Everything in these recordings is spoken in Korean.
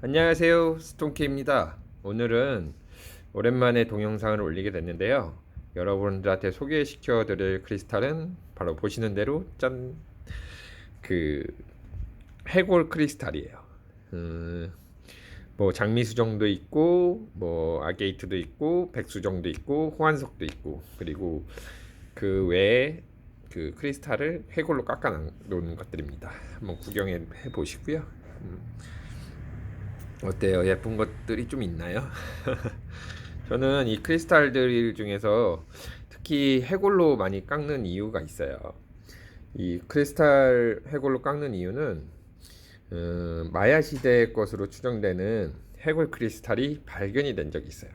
안녕하세요 스톤키입니다. 오늘은 오랜만에 동영상을 올리게 됐는데요. 여러분들한테 소개시켜 드릴 크리스탈은 바로 보시는 대로 짠 그 해골 크리스탈이에요. 음, 뭐 장미수정도 있고 뭐 아게이트도 있고 백수정도 있고 호환석도 있고 그리고 그 외에 그 크리스탈을 해골로 깎아 놓은 것들입니다. 한번 구경해 보시고요. 음. 어때요? 예쁜 것들이 좀 있나요? 저는 이 크리스탈들 중에서 특히 해골로 많이 깎는 이유가 있어요. 이 크리스탈 해골로 깎는 이유는 음, 마야 시대 것으로 추정되는 해골 크리스탈이 발견이 된 적이 있어요.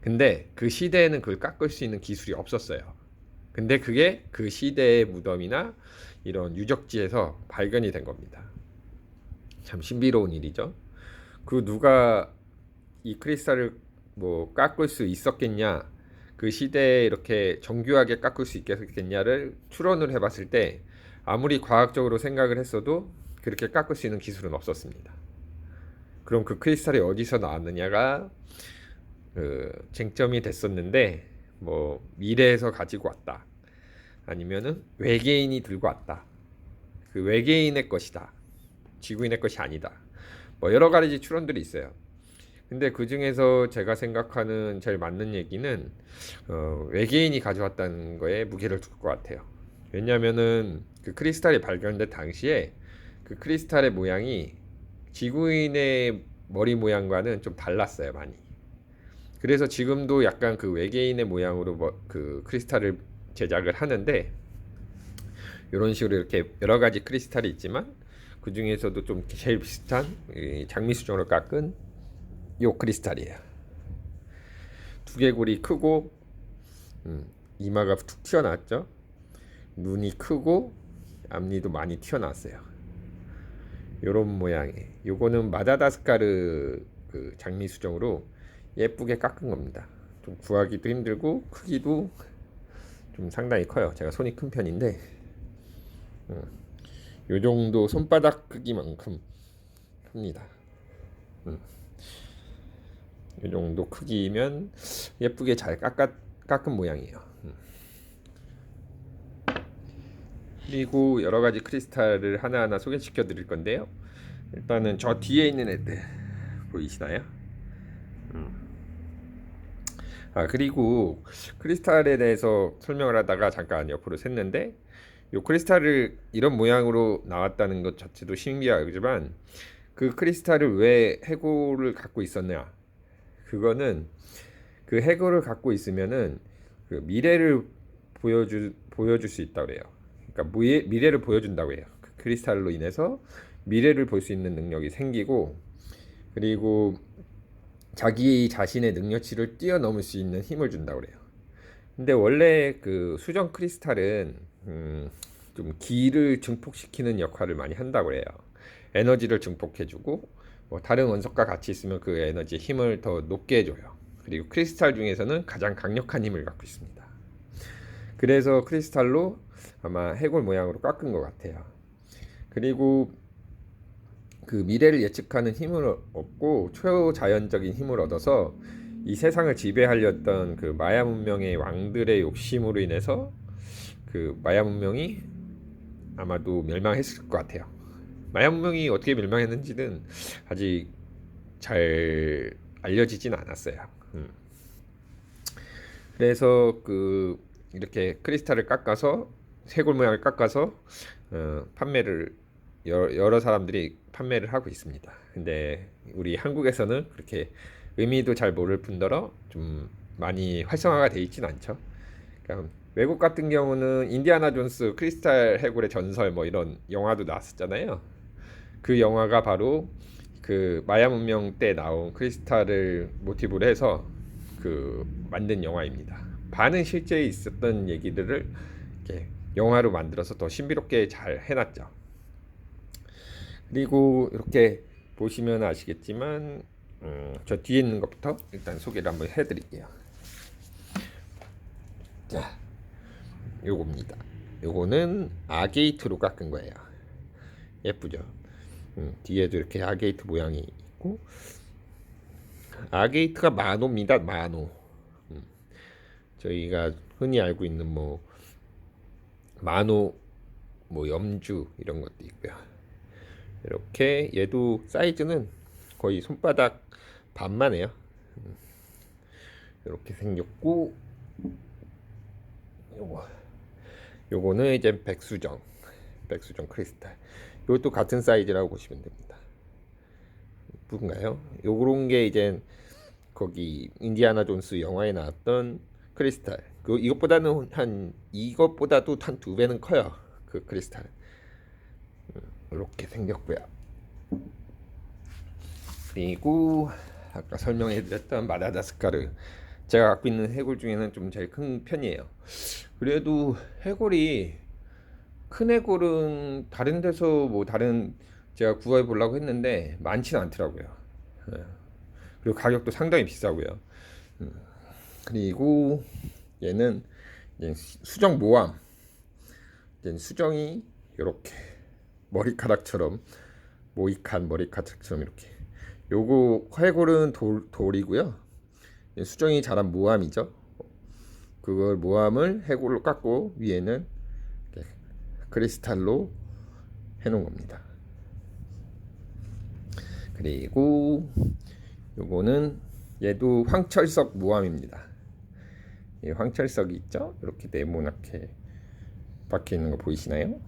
근데 그 시대에는 그걸 깎을 수 있는 기술이 없었어요. 근데 그게 그 시대의 무덤이나 이런 유적지에서 발견이 된 겁니다. 참 신비로운 일이죠. 그 누가 이 크리스탈을 뭐 깎을 수 있었겠냐 그 시대에 이렇게 정교하게 깎을 수 있겠냐를 추론을 해봤을 때 아무리 과학적으로 생각을 했어도 그렇게 깎을 수 있는 기술은 없었습니다. 그럼 그 크리스탈이 어디서 나왔느냐가 그 쟁점이 됐었는데 뭐 미래에서 가지고 왔다 아니면은 외계인이 들고 왔다 그 외계인의 것이다 지구인의 것이 아니다 뭐 여러 가지 추론들이 있어요. 근데 그 중에서 제가 생각하는 제일 맞는 얘기는 어, 외계인이 가져왔다는 거에 무게를 둘 것 같아요. 왜냐하면은 그 크리스탈이 발견된 당시에 그 크리스탈의 모양이 지구인의 머리 모양과는 좀 달랐어요 많이. 그래서 지금도 약간 그 외계인의 모양으로 뭐, 그 크리스탈을 제작을 하는데 이런 식으로 이렇게 여러 가지 크리스탈이 있지만 그 중에서도 좀 제일 비슷한 장미 수정으로 깎은 요 크리스탈이에요. 두개골이 크고 음, 이마가 툭 튀어나왔죠. 눈이 크고 앞니도 많이 튀어나왔어요. 요런 모양의 요거는 마다다스카르 그 장미 수정으로 예쁘게 깎은 겁니다. 좀 구하기도 힘들고 크기도 좀 상당히 커요. 제가 손이 큰 편인데 음. 요 정도 손바닥 크기만큼 큽니다. 음. 요 정도 크기면 예쁘게 잘 깎아, 깎은 모양이에요. 음. 그리고 여러 가지 크리스탈을 하나하나 소개시켜 드릴 건데요. 일단은 저 뒤에 있는 애들 보이시나요? 음. 아 그리고 크리스탈에 대해서 설명을 하다가 잠깐 옆으로 샜는데 요 크리스탈을 이런 모양으로 나왔다는 것 자체도 신기하지만 그 크리스탈을 왜 해골을 갖고 있었냐 그거는 그 해골을 갖고 있으면은 그 미래를 보여주 보여줄 수 있다 그래요. 그러니까 미래, 미래를 보여준다고 해요. 그 크리스탈로 인해서 미래를 볼 수 있는 능력이 생기고 그리고 자기 자신의 능력치를 뛰어넘을 수 있는 힘을 준다고 그래요. 근데 원래 그 수정 크리스탈은 음, 좀 기를 증폭시키는 역할을 많이 한다고 해요. 에너지를 증폭해주고 뭐 다른 원석과 같이 있으면 그 에너지의 힘을 더 높게 해줘요. 그리고 크리스탈 중에서는 가장 강력한 힘을 갖고 있습니다. 그래서 크리스탈로 아마 해골 모양으로 깎은 것 같아요. 그리고 그 미래를 예측하는 힘을 얻고 초자연적인 힘을 얻어서 이 세상을 지배하려던 그 마야 문명의 왕들의 욕심으로 인해서 그 마야 문명이 아마도 멸망했을 것 같아요. 마야 문명이 어떻게 멸망했는지는 아직 잘 알려지진 않았어요. 음. 그래서 그 이렇게 크리스탈을 깎아서 쇄골 모양을 깎아서 어, 판매를 여러, 여러 사람들이 판매를 하고 있습니다. 근데 우리 한국에서는 그렇게 의미도 잘 모를 뿐더러 좀 많이 활성화가 돼 있진 않죠. 그러니까 외국 같은 경우는 인디아나 존스 크리스탈 해골의 전설 뭐 이런 영화도 나왔었잖아요. 그 영화가 바로 그 마야 문명 때 나온 크리스탈을 모티브로 해서 그 만든 영화입니다. 반은 실제 있었던 얘기들을 이렇게 영화로 만들어서 더 신비롭게 잘 해놨죠. 그리고 이렇게 보시면 아시겠지만 음, 저 뒤에 있는 것부터 일단 소개를 한번 해드릴게요. 자, 요겁니다. 요거는 아게이트로 깎은 거예요. 예쁘죠? 음, 뒤에도 이렇게 아게이트 모양이 있고 아게이트가 만호입니다. 만호. 음. 저희가 흔히 알고 있는 뭐 만호 뭐 염주 이런 것도 있고요. 이렇게 얘도 사이즈는 거의 손바닥 반만 해요. 음. 이렇게 생겼고 요거 요거는 이제 백수정 백수정 크리스탈 이것도 같은 사이즈라고 보시면 됩니다. 이쁜가요? 요런 게 이제 거기 인디아나 존스 영화에 나왔던 크리스탈. 그 이것보다는 한 이것보다도 한 두 배는 커요. 그 크리스탈. 이렇게 생겼고요. 그리고 아까 설명해드렸던 마다가스카르. 제가 갖고 있는 해골 중에는 좀 제일 큰 편이에요. 그래도 해골이 큰 해골은 다른 데서 뭐 다른 제가 구해 보려고 했는데 많지는 않더라고요. 예. 그리고 가격도 상당히 비싸고요. 음. 그리고 얘는 수정 모함. 수정이 이렇게 머리카락처럼 모이칸 머리카락처럼 이렇게. 요거 해골은 돌, 돌이고요. 수정이 자란 모함이죠. 그걸 모함을 해골로 깎고 위에는 크리스탈로 해놓은 겁니다. 그리고 요거는 얘도 황철석 모함입니다. 이 황철석이 있죠? 이렇게 네모나게 박혀 있는 거 보이시나요?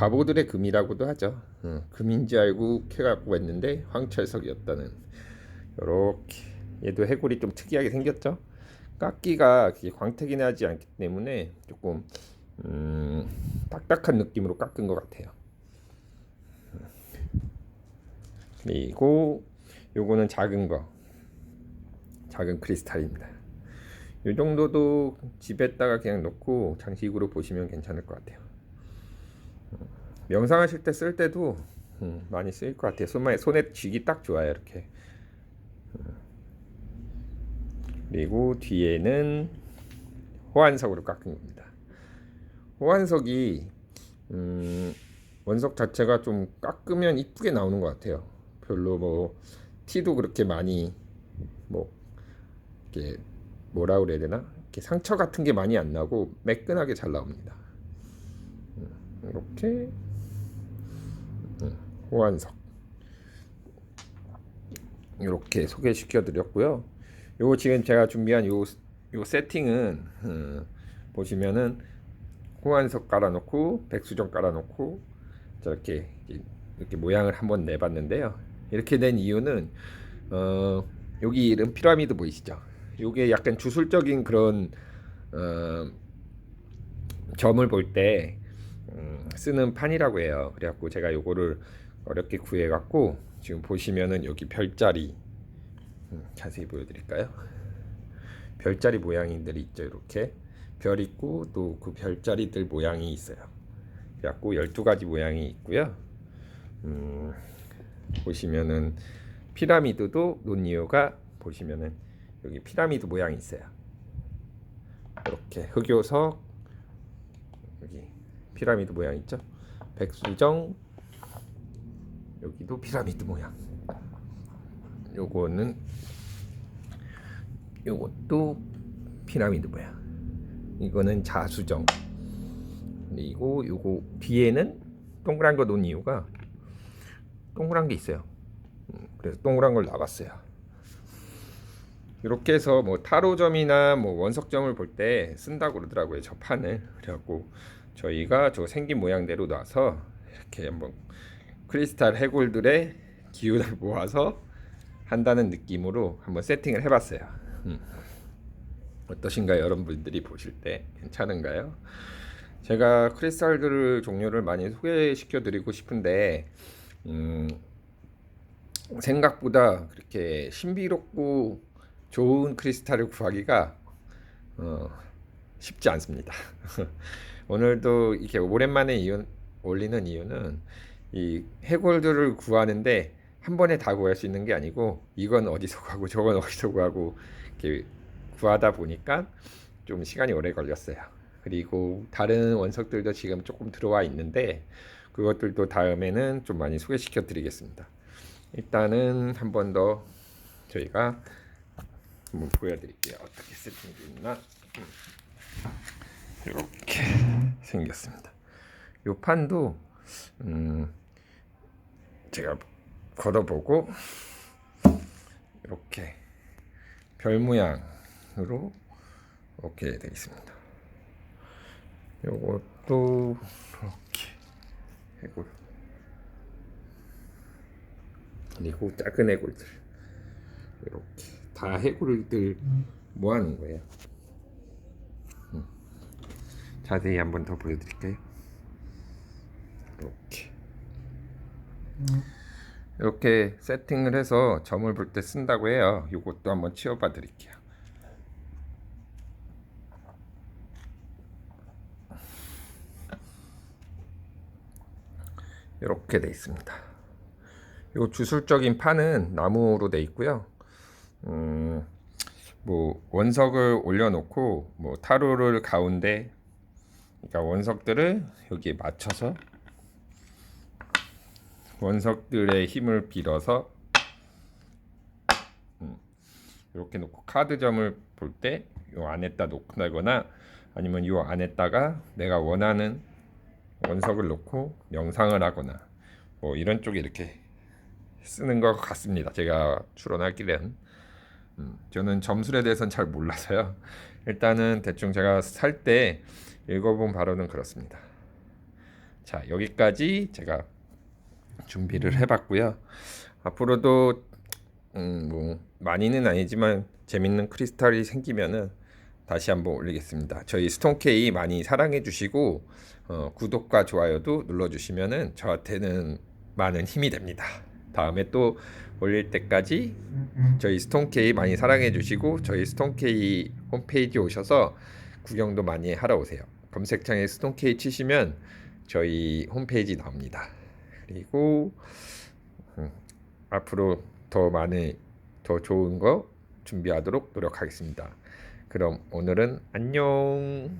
바보들의 금이라고도 하죠. 음, 금인 줄 알고 캐갖고 왔는데 황철석이었다는. 이렇게 얘도 해골이 좀 특이하게 생겼죠. 깎기가 광택이 나지 않기 때문에 조금 음, 딱딱한 느낌으로 깎은 것 같아요. 그리고 요거는 작은 거, 작은 크리스탈입니다. 이 정도도 집에다가 그냥 놓고 장식으로 보시면 괜찮을 것 같아요. 명상하실 때 쓸 때도 음, 많이 쓰일 것 같아요. 손에 손에 쥐기 딱 좋아요. 이렇게. 그리고 뒤에는 호환석으로 깎은 겁니다. 호환석이 음, 원석 자체가 좀 깎으면 이쁘게 나오는 것 같아요. 별로 뭐 티도 그렇게 많이 뭐 이렇게 뭐라 그래야 되나 이렇게 상처 같은 게 많이 안 나고 매끈하게 잘 나옵니다. 음, 이렇게 음, 호환석 이렇게 소개시켜 드렸고요. 요거 지금 제가 준비한 요, 요 세팅은 음, 보시면은 호환석 깔아놓고 백수정 깔아놓고 저렇게 이렇게 모양을 한번 내봤는데요. 이렇게 된 이유는 어, 여기 이름 피라미드 보이시죠? 요게 약간 주술적인 그런 어, 점을 볼때 음, 쓰는 판이라고 해요. 그래갖고 제가 요거를 어렵게 구해갖고 지금 보시면은 여기 별자리 음, 자세히 보여드릴까요? 별자리 모양들이 있죠. 이렇게 별 있고 또 그 별자리들 모양이 있어요. 그래갖고 12가지 모양이 있고요. 음, 보시면은 피라미드도 논 이유가 보시면은 여기 피라미드 모양이 있어요. 이렇게 흑요석 여기 피라미드 모양 있죠? 백수정 여기도 피라미드 모양. 요거는 요것도 피라미드 모양. 이거는 자수정. 그리고 요거 뒤에는 동그란 거 놓은 이유가 동그란 게 있어요. 음, 그래서 동그란 걸 놔봤어요. 이렇게 해서 뭐 타로점이나 뭐 원석점을 볼 때 쓴다고 그러더라고요. 저 판을. 그래갖고 저희가 저 생긴 모양대로 놔서 이렇게 한번 크리스탈 해골들의 기운을 모아서 한다는 느낌으로 한번 세팅을 해봤어요. 음. 어떠신가요, 여러분들이 보실 때 괜찮은가요? 제가 크리스탈들 종류를 많이 소개시켜 드리고 싶은데 음, 생각보다 그렇게 신비롭고 좋은 크리스탈을 구하기가 어, 쉽지 않습니다. 오늘도 이렇게 오랜만에 이유, 올리는 이유는 이 해골들을 구하는데 한 번에 다 구할 수 있는 게 아니고 이건 어디서 구하고 저건 어디서 구하고 이렇게 구하다 보니까 좀 시간이 오래 걸렸어요. 그리고 다른 원석들도 지금 조금 들어와 있는데 그 그것들도 다음에는 좀 많이 소개시켜 드리겠습니다. 일단은 한 번 더 저희가 한번 보여드릴게요. 어떻게 세팅이 있나 이렇게 생겼습니다. 요 판도 음 제가 걷어보고 이렇게 별 모양으로 이렇게 되어 있습니다. 요것도 이렇게 해골 그리고 작은 해골들 이렇게 다 해골들 모아놓은 거예요. 음. 자세히 한번 더 보여드릴게요. 이렇게 이렇게 세팅을 해서 점을 볼 때 쓴다고 해요. 이것도 한번 치워봐 드릴게요. 이렇게 돼 있습니다. 요 주술적인 판은 나무로 돼 있고요. 음, 뭐 원석을 올려놓고 뭐 타로를 가운데, 그러니까 원석들을 여기에 맞춰서 원석들의 힘을 빌어서 음, 이렇게 놓고 카드점을 볼 때 요 안에다 놓거나 아니면 요 안에다가 내가 원하는 원석을 놓고 명상을 하거나 뭐 이런 쪽에 이렇게 쓰는 것 같습니다. 제가 추론하기는 음, 저는 점술에 대해서는 잘 몰라서요. 일단은 대충 제가 살 때 읽어본 바로는 그렇습니다. 자 여기까지 제가 준비를 해봤고요. 앞으로도 음, 뭐 많이는 아니지만 재밌는 크리스탈이 생기면은 다시 한번 올리겠습니다. 저희 스톤케이 많이 사랑해 주시고 어, 구독과 좋아요도 눌러 주시면은 저한테는 많은 힘이 됩니다. 다음에 또 올릴 때까지 저희 스톤케이 많이 사랑해 주시고 저희 스톤케이 홈페이지 오셔서 구경도 많이 하러 오세요. 검색창에 스톤케이 치시면 저희 홈페이지 나옵니다. 그리고 음, 앞으로 더 많은 더 좋은 거 준비하도록 노력하겠습니다. 그럼 오늘은 안녕.